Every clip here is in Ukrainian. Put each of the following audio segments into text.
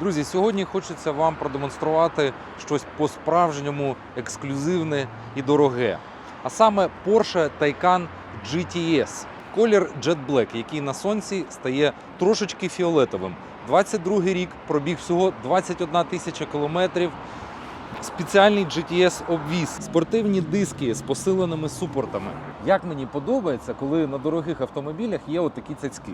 Друзі, сьогодні хочеться вам продемонструвати щось по-справжньому ексклюзивне і дороге. А саме Porsche Taycan GTS. Колір Jet Black, який на сонці стає трошечки фіолетовим. 22-й рік, пробіг всього 21 тисяча кілометрів. Спеціальний GTS обвіз, спортивні диски з посиленими супортами. Як мені подобається, коли на дорогих автомобілях є отакі цяцьки.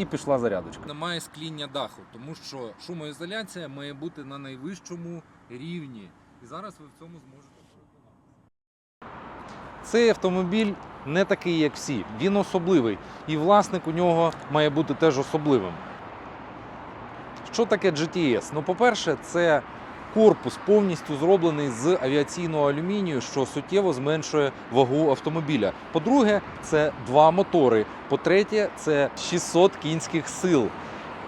І пішла зарядочка. Немає скління даху, тому що шумоізоляція має бути на найвищому рівні. І зараз ви в цьому зможете. Цей автомобіль не такий, як всі. Він особливий. І власник у нього має бути теж особливим. Що таке GTS? Ну, по-перше, це корпус повністю зроблений з авіаційного алюмінію, що суттєво зменшує вагу автомобіля. По-друге, це два мотори. По-третє, це 600 кінських сил.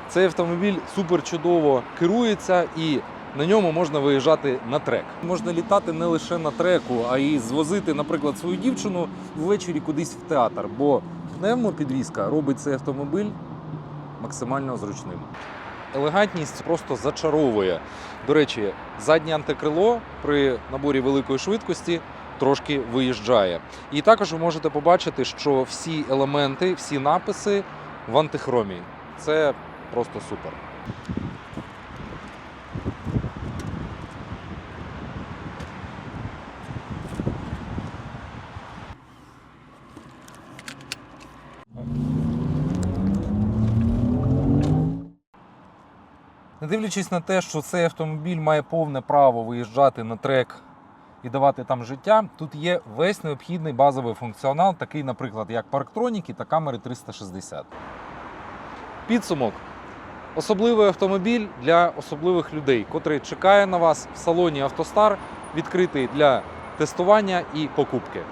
Цей автомобіль супер чудово керується і на ньому можна виїжджати на трек. Можна літати не лише на треку, а й звозити, наприклад, свою дівчину ввечері кудись в театр. Бо пневмопідвізка робить цей автомобіль максимально зручним. Елегантність просто зачаровує. До речі, заднє антикрило при наборі великої швидкості трошки виїжджає. І також ви можете побачити, що всі елементи, всі написи в антихромі. Це просто супер. Не дивлячись на те, що цей автомобіль має повне право виїжджати на трек і давати там життя, тут є весь необхідний базовий функціонал, такий, наприклад, як парктроніки та камери 360. Підсумок. Особливий автомобіль для особливих людей, котрий чекає на вас в салоні Автостар, відкритий для тестування і покупки.